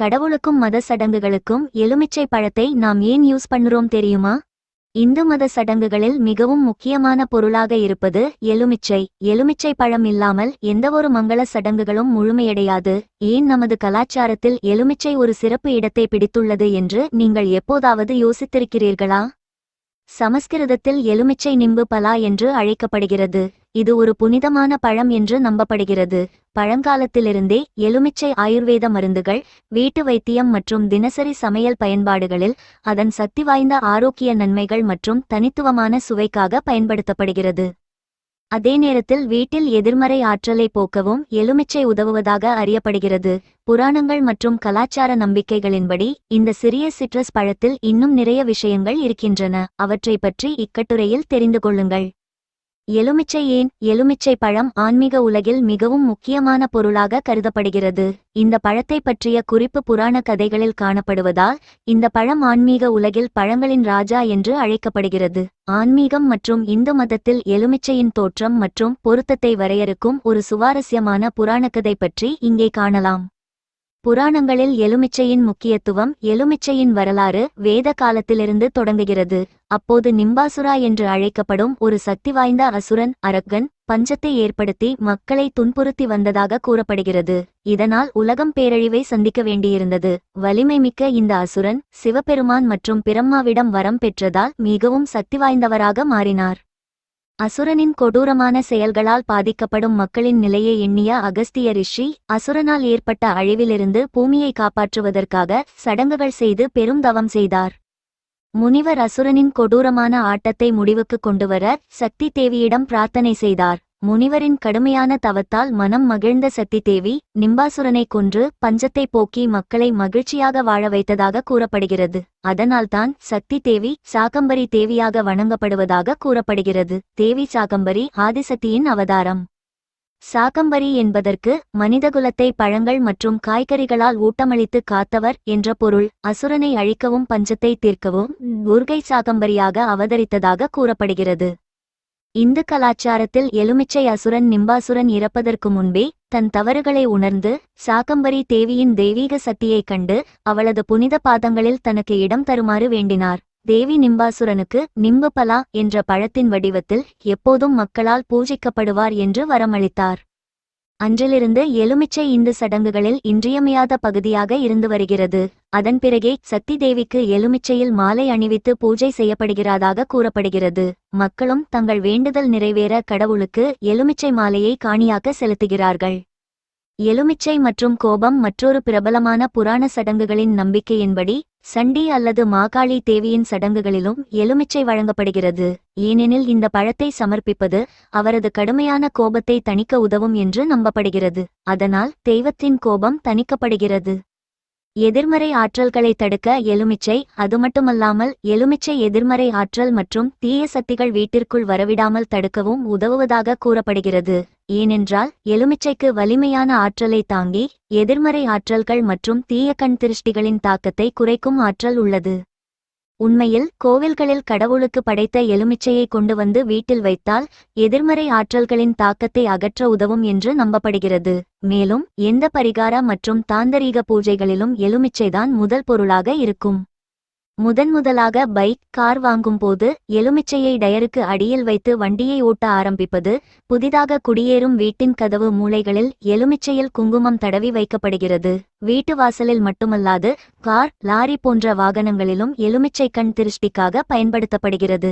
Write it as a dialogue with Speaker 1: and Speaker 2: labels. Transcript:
Speaker 1: கடவுளுக்கும் மத சடங்குகளுக்கும் எலுமிச்சை பழத்தை நாம் ஏன் யூஸ் பண்ணுறோம் தெரியுமா? இந்து மத சடங்குகளில் மிகவும் முக்கியமான பொருளாக இருப்பது எலுமிச்சை. எலுமிச்சை பழம் இல்லாமல் எந்தவொரு மங்கள சடங்குகளும் முழுமையடையாது. ஏன் நமது கலாச்சாரத்தில் எலுமிச்சை ஒரு சிறப்பு இடத்தை பிடித்துள்ளது என்று நீங்கள் எப்போதாவது யோசித்திருக்கிறீர்களா? சமஸ்கிருதத்தில் எலுமிச்சை நிம்பு பலா என்று அழைக்கப்படுகிறது. இது ஒரு புனிதமான பழம் என்று நம்பப்படுகிறது. பழங்காலத்திலிருந்தே எலுமிச்சை ஆயுர்வேத மருந்துகள் வீட்டு வைத்தியம் மற்றும் தினசரி சமையல் பயன்பாடுகளில் அதன் சக்தி வாய்ந்த ஆரோக்கிய நன்மைகள் மற்றும் தனித்துவமான சுவைக்காக பயன்படுத்தப்படுகிறது. அதே நேரத்தில் வீட்டில் எதிர்மறை ஆற்றலை போக்கவும் எலுமிச்சை உதவுவதாக அறியப்படுகிறது. புராணங்கள் மற்றும் கலாச்சார நம்பிக்கைகளின்படி இந்த சிறிய சிட்ரஸ் பழத்தில் இன்னும் நிறைய விஷயங்கள் இருக்கின்றன. அவற்றை பற்றி இக்கட்டுரையில் தெரிந்து கொள்ளுங்கள். எலுமிச்சை ஏன்? எலுமிச்சை பழம் ஆன்மீக உலகில் மிகவும் முக்கியமான பொருளாக கருதப்படுகிறது. இந்த பழத்தை பற்றிய குறிப்பு புராண கதைகளில் காணப்படுவதால் இந்த பழம் ஆன்மீக உலகில் பழங்களின் ராஜா என்று அழைக்கப்படுகிறது. ஆன்மீகம் மற்றும் இந்து மதத்தில் எலுமிச்சையின் தோற்றம் மற்றும் பொருத்தத்தை வரையறுக்கும் ஒரு சுவாரஸ்யமான புராணக்கதை பற்றி இங்கே காணலாம். புராணங்களில் எலுமிச்சையின் முக்கியத்துவம் எலுமிச்சையின் வரலாறு வேத காலத்திலிருந்து தொடங்குகிறது. அப்போது நிம்பாசுரா என்று அழைக்கப்படும் ஒரு சக்தி வாய்ந்த அசுரன் அரக்கன் பஞ்சத்தை ஏற்படுத்தி மக்களை துன்புறுத்தி வந்ததாக கூறப்படுகிறது. இதனால் உலகம் பேரழிவை சந்திக்க வேண்டியிருந்தது. வலிமை மிக்க இந்த அசுரன் சிவபெருமான் மற்றும் பிரம்மாவிடம் வரம் பெற்றதால் மிகவும் சக்தி வாய்ந்தவராக மாறினார். அசுரனின் கொடூரமான செயல்களால் பாதிக்கப்படும் மக்களின் நிலையை எண்ணிய அகஸ்திய ரிஷி அசுரனால் ஏற்பட்ட அழிவிலிருந்து பூமியை காப்பாற்றுவதற்காக சடங்குகள் செய்து பெரும் தவம் செய்தார். முனிவர் அசுரனின் கொடூரமான ஆட்டத்தை முடிவுக்கு கொண்டுவர சக்தி தேவியிடம் பிரார்த்தனை செய்தார். முனிவரின் கடுமையான தவத்தால் மனம் மகிழ்ந்த சக்தி தேவி நிம்பாசுரனை கொன்று பஞ்சத்தை போக்கி மக்களை மகிழ்ச்சியாக வாழ வைத்ததாக கூறப்படுகிறது. அதனால்தான் சக்தி தேவி சாகம்பரி தேவியாக வணங்கப்படுவதாக கூறப்படுகிறது. தேவி சாகம்பரி ஆதிசக்தியின் அவதாரம். சாகம்பரி என்பதற்கு மனிதகுலத்தை பழங்கள் மற்றும் காய்கறிகளால் ஊட்டமளித்து காத்தவர் என்ற பொருள் அசுரனை அழிக்கவும் பஞ்சத்தை தீர்க்கவும் துர்கை சாகம்பரியாக அவதரித்ததாக கூறப்படுகிறது. இந்து கலாச்சாரத்தில் எலுமிச்சை அசுரன் நிம்பாசுரன் இறப்பதற்கு முன்பே தன் தவறுகளை உணர்ந்து சாகம்பரி தேவியின் தெய்வீக சக்தியைக் கண்டு அவளது புனித பாதங்களில் தனக்கு இடம் தருமாறு வேண்டினார். தேவி நிம்பாசுரனுக்கு நிம்பு பலா என்ற பழத்தின் வடிவத்தில் எப்போதும் மக்களால் பூஜிக்கப்படுவார் என்று வரமளித்தார். அன்றிலிருந்து எலுமிச்சை இந்து சடங்குகளில் இன்றியமையாத பகுதியாக இருந்து வருகிறது. அதன் பிறகே சக்தி தேவிக்கு எலுமிச்சையில் மாலை அணிவித்து பூஜை செய்யப்படுகிறதாக கூறப்படுகிறது. மக்களும் தங்கள் வேண்டுதல் நிறைவேற கடவுளுக்கு எலுமிச்சை மாலையை காணியாக்க செலுத்துகிறார்கள். எலுமிச்சை மற்றும் கோபம் மற்றொரு பிரபலமான புராண சடங்குகளின் நம்பிக்கையின்படி சண்டி அல்லது மாகாளி தேவியின் சடங்குகளிலும் எலுமிச்சை வழங்கப்படுகிறது. ஏனெனில் இந்த பழத்தை சமர்ப்பிப்பது அவரது கடுமையான கோபத்தை தணிக்க உதவும் என்று நம்பப்படுகிறது. அதனால் தெய்வத்தின் கோபம் தணிக்கப்படுகிறது. எதிர்மறை ஆற்றல்களை தடுக்க எலுமிச்சை அது மட்டுமல்லாமல் எலுமிச்சை எதிர்மறை ஆற்றல் மற்றும் தீய சக்திகள் வீட்டிற்குள் வரவிடாமல் தடுக்கவும் உதவுவதாக கூறப்படுகிறது. ஏனென்றால் எலுமிச்சைக்கு வலிமையான ஆற்றலை தாங்கி எதிர்மறை ஆற்றல்கள் மற்றும் தீய கண் திருஷ்டிகளின் தாக்கத்தை குறைக்கும் ஆற்றல் உள்ளது. உண்மையில் கோவில்களில் கடவுளுக்கு படைத்த எலுமிச்சையை கொண்டு வந்து வீட்டில் வைத்தால் எதிர்மறை ஆற்றல்களின் தாக்கத்தை அகற்ற உதவும் என்று நம்பப்படுகிறது. மேலும் எந்த பரிகார மற்றும் தாந்தரீக பூஜைகளிலும் எலுமிச்சைதான் முதல் பொருளாக இருக்கும். முதன் முதலாக பைக் கார் வாங்கும்போது எலுமிச்சையை டயருக்கு அடியில் வைத்து வண்டியை ஓட்ட ஆரம்பிப்பது புதிதாக குடியேறும் வீட்டின் கதவு மூலைகளில் எலுமிச்சையில் குங்குமம் தடவி வைக்கப்படுகிறது. வீட்டு வாசலில் மட்டுமல்லாது கார் லாரி போன்ற வாகனங்களிலும் எலுமிச்சை கண் திருஷ்டிக்காக பயன்படுத்தப்படுகிறது.